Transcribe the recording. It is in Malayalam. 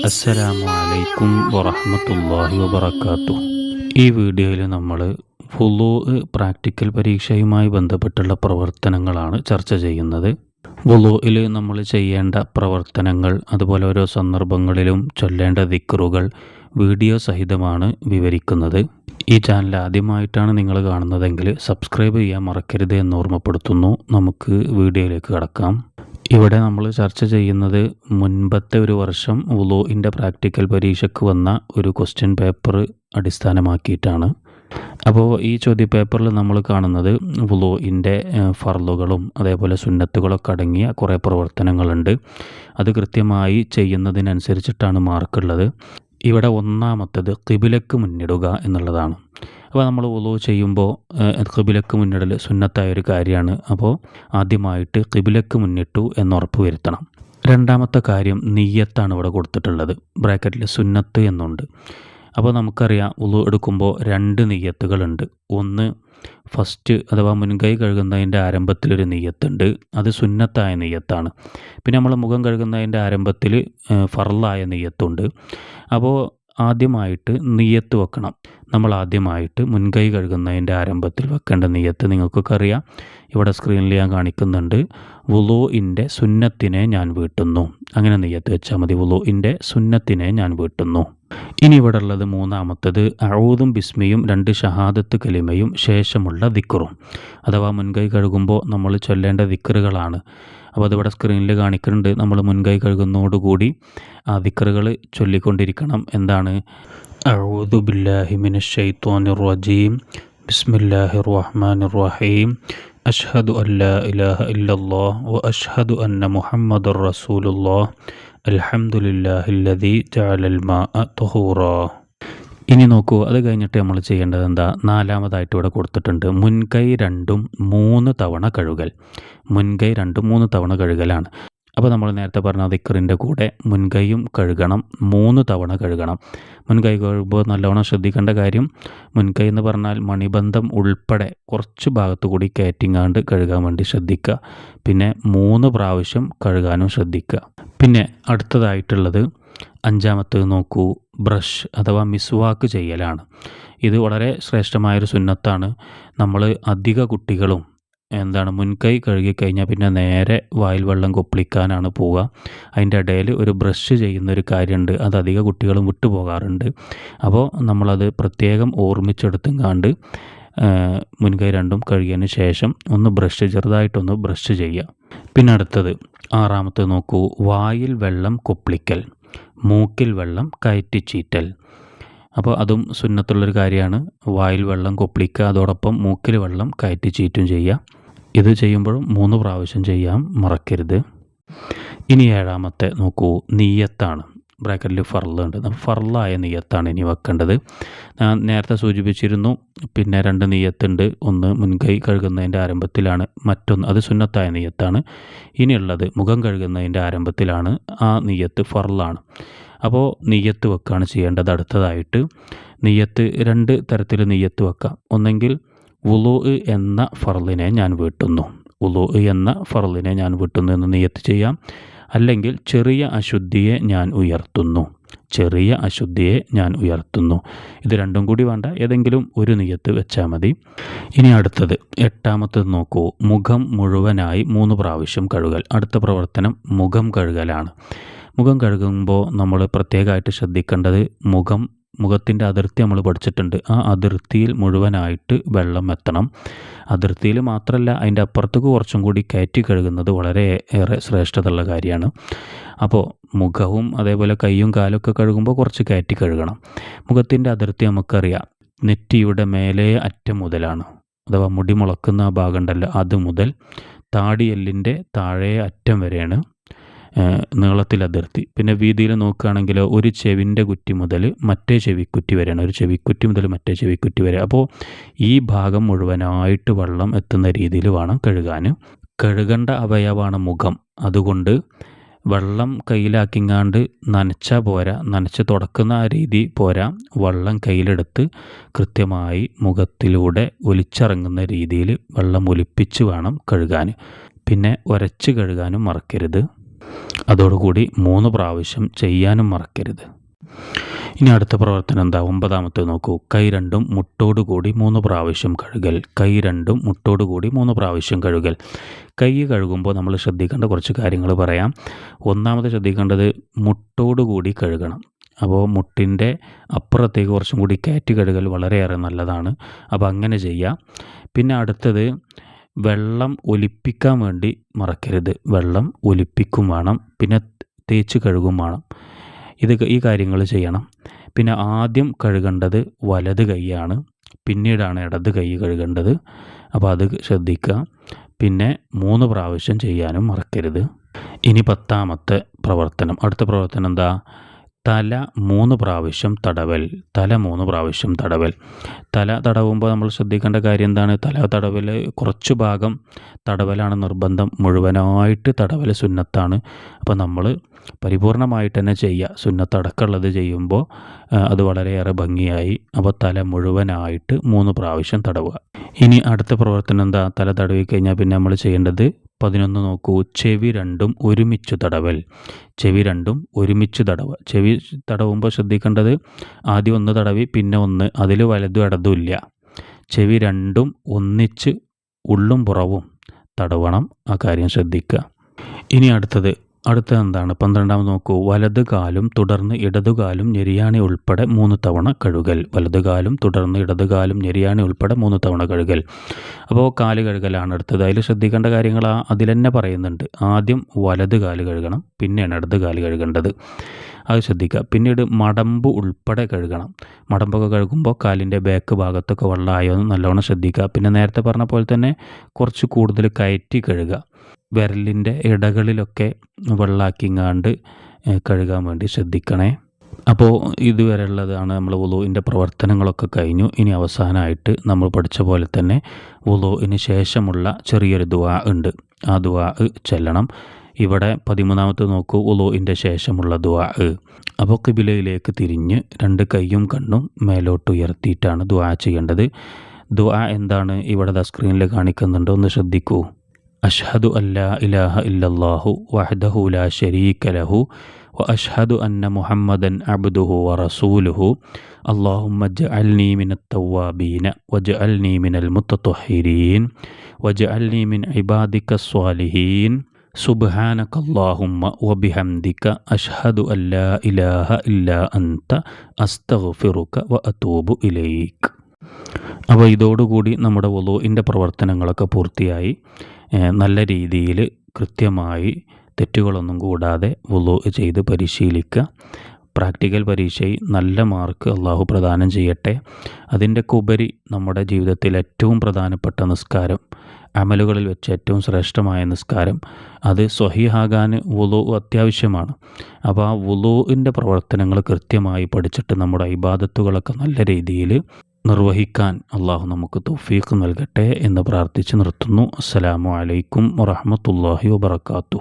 അസ്സലാമു അലൈക്കും വറഹ്മത്തുള്ളാഹി വബറകാതുഹു ഈ വീഡിയോയിൽ നമ്മൾ വുളൂ പ്രാക്ടിക്കൽ പരീക്ഷയുമായി ബന്ധപ്പെട്ടുള്ള പ്രവർത്തനങ്ങളാണ് ചർച്ച ചെയ്യുന്നത്. വുളുയിൽ നമ്മൾ ചെയ്യേണ്ട പ്രവർത്തനങ്ങൾ അതുപോലെ ഓരോ സന്ദർഭങ്ങളിലും ചൊല്ലേണ്ട ദിക്റുകൾ വീഡിയോ സഹിതമാണ് വിവരിക്കുന്നത്. ഈ ചാനൽ ആദ്യമായിട്ടാണ് നിങ്ങൾ കാണുന്നതെങ്കിൽ സബ്സ്ക്രൈബ് ചെയ്യാൻ മറക്കരുത് എന്ന് ഓർമ്മപ്പെടുത്തുന്നു. നമുക്ക് വീഡിയോയിലേക്ക് കടക്കാം. ഇവിടെ നമ്മൾ ചർച്ച ചെയ്യുന്നത് മുൻപത്തെ ഒരു വർഷം വുലോയിന്റെ പ്രാക്ടിക്കൽ പരീക്ഷയ്ക്ക് വന്ന ഒരു ക്വസ്റ്റ്യൻ പേപ്പർ അടിസ്ഥാനമാക്കിയിട്ടാണ്. അപ്പോൾ ഈ ചോദ്യ ചോദ്യപേപ്പറിൽ നമ്മൾ കാണുന്നത് വുലോയിന്റെ ഫർലുകളും അതേപോലെ സുന്നത്തുകളൊക്കെ അടങ്ങിയ കുറേ പ്രവർത്തനങ്ങളുണ്ട്. അത് കൃത്യമായി ചെയ്യുന്നതിനനുസരിച്ചിട്ടാണ് മാർക്കുള്ളത്. ഇവിടെ ഒന്നാമത്തത് കിബിലക്ക് മുന്നിടുക എന്നുള്ളതാണ്. അപ്പോൾ നമ്മൾ ഉളു ചെയ്യുമ്പോൾ കിബിലക്ക് മുന്നിടൽ സുന്നത്തായ ഒരു കാര്യമാണ് അപ്പോൾ ആദ്യമായിട്ട് കിബിലക്ക് മുന്നിട്ടു എന്ന് ഉറപ്പ് വരുത്തണം. രണ്ടാമത്തെ കാര്യം നെയ്യത്താണ് ഇവിടെ കൊടുത്തിട്ടുള്ളത്. ബ്രാക്കറ്റിൽ സുന്നത്ത് എന്നുണ്ട്. അപ്പോൾ നമുക്കറിയാം ഉളു എടുക്കുമ്പോൾ രണ്ട് നെയ്യത്തുകളുണ്ട്. ഒന്ന് ഫസ്റ്റ് അഥവാ മുൻകൈ കഴുകുന്നതിന്റെ ആരംഭത്തിലൊരു നെയ്യത്തുണ്ട്. അത് സുന്നത്തായ നെയ്യത്താണ്. പിന്നെ നമ്മൾ മുഖം കഴുകുന്നതിന്റെ ആരംഭത്തിൽ ഫറലായ നെയ്യത്തുണ്ട്. അപ്പോൾ ആദ്യമായിട്ട് നെയ്യത്ത് വെക്കണം. നമ്മൾ ആദ്യമായിട്ട് മുൻകൈ കഴുകുന്നതിന്റെ ആരംഭത്തിൽ വെക്കേണ്ട നെയ്യത്ത് നിങ്ങൾക്കൊക്കെ അറിയാം. ഇവിടെ സ്ക്രീനിൽ ഞാൻ കാണിക്കുന്നുണ്ട്. വുലോയിന്റെ സുന്നത്തിനെ ഞാൻ വീട്ടുന്നു. അങ്ങനെ നെയ്യത്ത് വെച്ചാൽ മതി. വുലോയിന്റെ സുന്നത്തിനെ ഞാൻ വീട്ടുന്നു. ഇനി ഇവിടെ ഉള്ളത് മൂന്നാമത്തത് അഴൂതും ബിസ്മിയും രണ്ട് ഷഹാദത്ത് കലിമയും ശേഷമുള്ള ദിക്കറും അഥവാ മുൻകൈ കഴുകുമ്പോൾ നമ്മൾ ചൊല്ലേണ്ട ദിക്കറുകളാണ് അപ്പോൾ അതിവിടെ സ്ക്രീനിൽ കാണിക്കുന്നുണ്ട്. നമ്മൾ മുൻകൈ കഴുകുന്നതോടുകൂടി ആ ദിക്കറുകൾ ചൊല്ലിക്കൊണ്ടിരിക്കണം. എന്താണ്? അഴൂദു ബില്ലാഹിമിൻ ഷെയ്ത്തോനിർ റജീം. ബിസ്മില്ലാഹിർ റഹ്മാനിർ റഹീം അഷ്ഹദു അല്ലാ ഇലാഹ ഇല്ലല്ലാഹ് വ അഷ്ഹദു അന്ന മുഹമ്മദുർ റസൂലുല്ലാ അൽഹംദുലില്ലാഹില്ലദി ജഅലൽ മാഅ തുഹൂറാ. ഇനി നോക്കൂ അത് കഴിഞ്ഞിട്ട് നമ്മൾ ചെയ്യേണ്ടത് എന്താ? നാലാമതായിട്ട് ഇവിടെ കൊടുത്തിട്ടുണ്ട് മുൻകൈ രണ്ടും മൂന്ന് തവണ കഴുകൽ. മുൻകൈ രണ്ടും മൂന്ന് തവണ കഴുകലാണ്. അപ്പോൾ നമ്മൾ നേരത്തെ പറഞ്ഞ ദിക്കറിന്റെ കൂടെ മുൻകൈയും കഴുകണം. മൂന്ന് തവണ കഴുകണം. മുൻകൈ കഴുകുമ്പോൾ നല്ലവണ്ണം ശ്രദ്ധിക്കേണ്ട കാര്യം മുൻകൈ എന്ന് പറഞ്ഞാൽ മണിബന്ധം ഉൾപ്പെടെ കുറച്ച് ഭാഗത്തു കൂടി കയറ്റിങ്ങാണ്ട് കഴുകാൻ വേണ്ടി ശ്രദ്ധിക്കുക. പിന്നെ മൂന്ന് പ്രാവശ്യം കഴുകാനും ശ്രദ്ധിക്കുക. പിന്നെ അടുത്തതായിട്ടുള്ളത് അഞ്ചാമത്തേത് നോക്കൂ ബ്രഷ് അഥവാ മിസ്വാക്ക് ചെയ്യലാണ്. ഇത് വളരെ ശ്രേഷ്ഠമായൊരു സുന്നത്താണ്. നമ്മൾ അധിക കുട്ടികളും എന്താണ് മുൻകൈ കഴുകിക്കഴിഞ്ഞാൽ പിന്നെ നേരെ വായിൽ വെള്ളം കൊപ്പിളിക്കാനാണ് പോവുക. അതിന്റെ ഇടയിൽ ഒരു ബ്രഷ് ചെയ്യുന്ന ഒരു കാര്യമുണ്ട്. അത് അധിക കുട്ടികളും വിട്ടുപോകാറുണ്ട്. അപ്പോൾ നമ്മളത് പ്രത്യേകം ഓർമ്മിച്ചെടുത്തും മുൻകൈ രണ്ടും കഴുകിയതിന് ശേഷം ഒന്ന് ബ്രഷ് ചെറുതായിട്ടൊന്ന് ബ്രഷ് ചെയ്യുക. പിന്നെ അടുത്തത് ആറാമത്തെ നോക്കൂ. വായിൽ വെള്ളം കൊപ്പിളിക്കൽ മൂക്കിൽ വെള്ളം കയറ്റിച്ചീറ്റൽ. അപ്പോൾ അതും സുന്നത്തുള്ളൊരു കാര്യമാണ്. വായിൽ വെള്ളം കൊപ്പിളിക്കുക അതോടൊപ്പം മൂക്കിൽ വെള്ളം കയറ്റിച്ചീറ്റും ചെയ്യുക. ഇത് ചെയ്യുമ്പോഴും മൂന്ന് പ്രാവശ്യം ചെയ്യാം. മറക്കരുത്. ഇനി ഏഴാമത്തെ നോക്കൂ. നീയത്താണ്. ബ്രാക്കറ്റിൽ ഫർളുണ്ട്. ഫർളായ നീയത്താണ് ഇനി വെക്കേണ്ടത്. ഞാൻ നേരത്തെ സൂചിപ്പിച്ചിരുന്നു. പിന്നെ രണ്ട് നീയത്തുണ്ട്. ഒന്ന് മുൻകൈ കഴുകുന്നതിന്റെ ആരംഭത്തിലാണ്. മറ്റൊന്ന് അത് സുന്നത്തായ നീയത്താണ്. ഇനിയുള്ളത് മുഖം കഴുകുന്നതിന്റെ ആരംഭത്തിലാണ്. ആ നീയത്ത് ഫർളാണ്. അപ്പോൾ നീയത്ത് വെക്കുകയാണ് ചെയ്യേണ്ടത് അടുത്തതായിട്ട്. നീയത്ത് രണ്ട് തരത്തിൽ നീയത്ത് വെക്കാം. ഒന്നെങ്കിൽ ഉലു എന്ന ഫറലിനെ ഞാൻ വീട്ടുന്നു. ഉലു എന്ന ഫറലിനെ ഞാൻ വീട്ടുന്നു എന്ന് നിയത്ത് ചെയ്യാം. അല്ലെങ്കിൽ ചെറിയ അശുദ്ധിയെ ഞാൻ ഉയർത്തുന്നു. ചെറിയ അശുദ്ധിയെ ഞാൻ ഉയർത്തുന്നു. ഇത് രണ്ടും കൂടി വേണ്ട. ഏതെങ്കിലും ഒരു നിയത്ത് വെച്ചാൽ മതി. ഇനി അടുത്തത്. എട്ടാമത്തത് നോക്കൂ. മുഖം മുഴുവനായി മൂന്ന് പ്രാവശ്യം കഴുകൽ. അടുത്ത പ്രവർത്തനം മുഖം കഴുകലാണ്. മുഖം കഴുകുമ്പോൾ നമ്മൾ പ്രത്യേകമായിട്ട് ശ്രദ്ധിക്കേണ്ടത് മുഖം മുഖത്തിന്റെ അതിർത്തി നമ്മൾ പഠിച്ചിട്ടുണ്ട്. ആ അതിർത്തിയിൽ മുഴുവനായിട്ട് വെള്ളം എത്തണം. അതിർത്തിയിൽ മാത്രമല്ല അതിന്റെ അപ്പുറത്തേക്ക് കുറച്ചും കൂടി കയറ്റി കഴുകുന്നത് വളരെ ഏറെ ശ്രേഷ്ഠതയുള്ള കാര്യമാണ്. അപ്പോൾ മുഖവും അതേപോലെ കൈയും കാലൊക്കെ കഴുകുമ്പോൾ കുറച്ച് കയറ്റി കഴുകണം. മുഖത്തിന്റെ അതിർത്തി നമുക്കറിയാം നെറ്റിയുടെ മേലെ അറ്റം മുതലാണ്. അഥവാ മുടി മുളക്കുന്ന ആ ഭാഗം ഉണ്ടല്ലോ അത് മുതൽ താടിയെല്ലിന്റെ താഴെ അറ്റം വരെയാണ്. നീളത്തിൽ അതിർത്തി പിന്നെ വീതിയിൽ നോക്കുകയാണെങ്കിൽ ഒരു ചെവിന്റെ കുറ്റി മുതൽ മറ്റേ ചെവിക്കുറ്റി വരെയാണ്. ഒരു ചെവിക്കുറ്റി മുതൽ മറ്റേ ചെവിക്കുറ്റി വരെ. അപ്പോൾ ഈ ഭാഗം മുഴുവനായിട്ട് വെള്ളം എത്തുന്ന രീതിയിൽ വേണം കഴുകാൻ. കഴുകേണ്ട അവയവാണ് മുഖം. അതുകൊണ്ട് വെള്ളം കയ്യിലാക്കിങ്ങാണ്ട് നനച്ചാൽ പോരാ. നനച്ച് തുടക്കുന്ന ആ രീതി പോരാ. വെള്ളം കയ്യിലെടുത്ത് കൃത്യമായി മുഖത്തിലൂടെ ഒലിച്ചിറങ്ങുന്ന രീതിയിൽ വെള്ളം ഒലിപ്പിച്ച് വേണം കഴുകാൻ. പിന്നെ ഉരച്ച് കഴുകാനും മറക്കരുത്. അതോടുകൂടി മൂന്ന് പ്രാവശ്യം ചെയ്യാനും മറക്കരുത്. ഇനി അടുത്ത പ്രവർത്തനം എന്താ ഒമ്പതാമത്തെ നോക്കൂ. കൈ രണ്ടും മുട്ടോടുകൂടി മൂന്ന് പ്രാവശ്യം കഴുകൽ. കൈ രണ്ടും മുട്ടോടുകൂടി മൂന്ന് പ്രാവശ്യം കഴുകൽ. കൈ കഴുകുമ്പോൾ നമ്മൾ ശ്രദ്ധിക്കേണ്ട കുറച്ച് കാര്യങ്ങൾ പറയാം. ഒന്നാമത് ശ്രദ്ധിക്കേണ്ടത് മുട്ടോടുകൂടി കഴുകണം. അപ്പോൾ മുട്ടിന്റെ അപ്പുറത്തേക്ക് കുറച്ചും കൂടി കയറ്റി കഴുകൽ വളരെയേറെ നല്ലതാണ്. അപ്പോൾ അങ്ങനെ ചെയ്യാം. പിന്നെ അടുത്തത് വെള്ളം ഒലിപ്പിക്കാൻ വേണ്ടി മറക്കരുത്. വെള്ളം ഒലിപ്പിക്കും വേണം. പിന്നെ തേച്ച് കഴുകും വേണം. ഇത് ഈ കാര്യങ്ങൾ ചെയ്യണം. പിന്നെ ആദ്യം കഴുകേണ്ടത് വലത് കൈയാണ്. പിന്നീടാണ് ഇടത് കൈ കഴുകേണ്ടത്. അപ്പോൾ അത് ശ്രദ്ധിക്കുക. പിന്നെ മൂന്ന് പ്രാവശ്യം ചെയ്യാനും മറക്കരുത്. ഇനി പത്താമത്തെ പ്രവർത്തനം. അടുത്ത പ്രവർത്തനം എന്താ? തല മൂന്ന് പ്രാവശ്യം തടവൽ തല മൂന്ന് പ്രാവശ്യം തടവൽ. തല തടവുമ്പോൾ നമ്മൾ ശ്രദ്ധിക്കേണ്ട കാര്യം എന്താണ്? തല തടവൽ കുറച്ച് ഭാഗം തടവലാണ് നിർബന്ധം. മുഴുവനായിട്ട് തടവൽ സുന്നത്താണ്. അപ്പോൾ നമ്മൾ പരിപൂർണമായിട്ട് തന്നെ ചെയ്യുക. സുന്നത്തടക്കമുള്ളത് ചെയ്യുമ്പോൾ അത് വളരെയേറെ ഭംഗിയായി. അപ്പോൾ തല മുഴുവനായിട്ട് മൂന്ന് പ്രാവശ്യം തടവുക. ഇനി അടുത്ത പ്രവർത്തനം എന്താ? തല തടവി കഴിഞ്ഞാൽ പിന്നെ നമ്മൾ ചെയ്യേണ്ടത് പതിനൊന്ന് നോക്കൂ. ചെവി രണ്ടും ഒരുമിച്ച് തടവൽ. ചെവി രണ്ടും ഒരുമിച്ച് തടവ. ചെവി തടവുമ്പോൾ ശ്രദ്ധിക്കേണ്ടത് ആദ്യം ഒന്ന് തടവി പിന്നെ ഒന്ന്. അതിൽ വലതും ഇടതും ഇല്ല. ചെവി രണ്ടും ഒന്നിച്ച് ഉള്ളും പുറവും തടവണം ആ കാര്യം ശ്രദ്ധിക്കുക. ഇനി അടുത്തത് അടുത്ത എന്താണ്? പന്ത്രണ്ടാമത് നോക്കൂ. വലത് കാലും തുടർന്ന് ഇടതുകാലും ഞെരിയാണി ഉൾപ്പെടെ മൂന്ന് തവണ കഴുകൽ. വലത് കാലും തുടർന്ന് ഇടതുകാലും ഞെരിയാണി ഉൾപ്പെടെ മൂന്ന് തവണ കഴുകൽ. അപ്പോൾ കാൽ കഴുകലാണ് അടുത്തത്. അതിൽ ശ്രദ്ധിക്കേണ്ട കാര്യങ്ങൾ അതിൽ തന്നെ പറയുന്നുണ്ട്. ആദ്യം വലത് കാൽ കഴുകണം പിന്നെയാണ് ഇടത് കാൽ കഴുകേണ്ടത്. അത് ശ്രദ്ധിക്കുക പിന്നീട് മടമ്പ് ഉൾപ്പെടെ കഴുകണം. മടമ്പൊക്കെ കഴുകുമ്പോൾ കാലിന്റെ ബാക്ക് ഭാഗത്തൊക്കെ വെള്ളമായോ എന്ന് നല്ലോണം ശ്രദ്ധിക്കുക പിന്നെ നേരത്തെ പറഞ്ഞ പോലെ തന്നെ കുറച്ച് കൂടുതൽ കയറ്റി കഴുകുക. വിരലിന്റെ ഇടകളിലൊക്കെ വെള്ളാക്കിങ്ങാണ്ട് കഴുകാൻ വേണ്ടി ശ്രദ്ധിക്കണേ. അപ്പോൾ ഇതുവരെ ഉള്ളതാണ് നമ്മൾ വുളുവിന്റെ പ്രവർത്തനങ്ങളൊക്കെ കഴിഞ്ഞു. ഇനി അവസാനമായിട്ട് നമ്മൾ പഠിച്ച പോലെ തന്നെ വുളുവിന് ശേഷമുള്ള ചെറിയൊരു ദുവാ ഉണ്ട്. ആ ദുവാ ചെല്ലണം. ഇവിടെ പതിമൂന്നാമത്തെ നോക്കൂ വുളുവിന്റെ ശേഷമുള്ള ദുവാ അപ്പോൾ കിബിലയിലേക്ക് തിരിഞ്ഞ് രണ്ട് കൈയും കണ്ണും മേലോട്ട് ഉയർത്തിയിട്ടാണ് ദുവാ ചെയ്യേണ്ടത്. ദുവാ എന്താണ്? ഇവിടെ ദ സ്ക്രീനിൽ കാണിക്കുന്നുണ്ടോ. ഒന്ന് ശ്രദ്ധിക്കൂ. അഷ്ഹദു അല്ലാ ഇലാഹ ഇല്ലല്ലാഹു വഹ്ദഹു ലാ ഷരീക ലഹു വ അഷ്ഹദു അന്ന മുഹമ്മദൻ അബ്ദുഹു വ റസൂലുഹു. അള്ളാഹുമ്മ ജഅൽനി മിന തവ്വാബീന വജഅൽനി മിനൽ മുത്തത്തൊഹീരീൻ വജഅൽനി മിൻ ഇബാദിക സ്വാലിഹീൻ. സുബ്ഹാനക അല്ലാഹുമ്മ വബിഹംദിക അഷ്ഹദു അല്ലാ ഇലാഹ ഇല്ലാ അൻത അസ്തഗ്ഫിറുക വ അതൂബു ഇലൈക്. അപ്പോൾ ഇതോടുകൂടി നമ്മുടെ വലുവിന്റെ പ്രവർത്തനങ്ങളൊക്കെ പൂർത്തിയായി. നല്ല രീതിയിൽ കൃത്യമായി തെറ്റുകളൊന്നും കൂടാതെ വുളു ചെയ്ത് പരിശീലിക്കുക പ്രാക്ടിക്കൽ പരീക്ഷയിൽ നല്ല മാർക്ക് അള്ളാഹു പ്രദാനം ചെയ്യട്ടെ. അതിന്റെ ഉപരി നമ്മുടെ ജീവിതത്തിൽ ഏറ്റവും പ്രധാനപ്പെട്ട നിസ്കാരം അമലുകളിൽ വെച്ച് ഏറ്റവും ശ്രേഷ്ഠമായ നിസ്കാരം. അത് സ്വഹിഹാകാൻ വുളു അത്യാവശ്യമാണ്. അപ്പോൾ ആ വുളുവിന്റെ പ്രവർത്തനങ്ങൾ കൃത്യമായി പഠിച്ചിട്ട് നമ്മുടെ ഇബാദത്തുകളൊക്കെ നല്ല രീതിയിൽ നിർവഹിക്കാൻ അള്ളാഹു നമുക്ക് തൗഫീഖ് നൽകട്ടെ എന്ന് പ്രാർത്ഥിച്ച് നിർത്തുന്നു. അസ്സലാമു അലൈക്കും വറഹമത്തല്ലാഹി വബർക്കാത്തു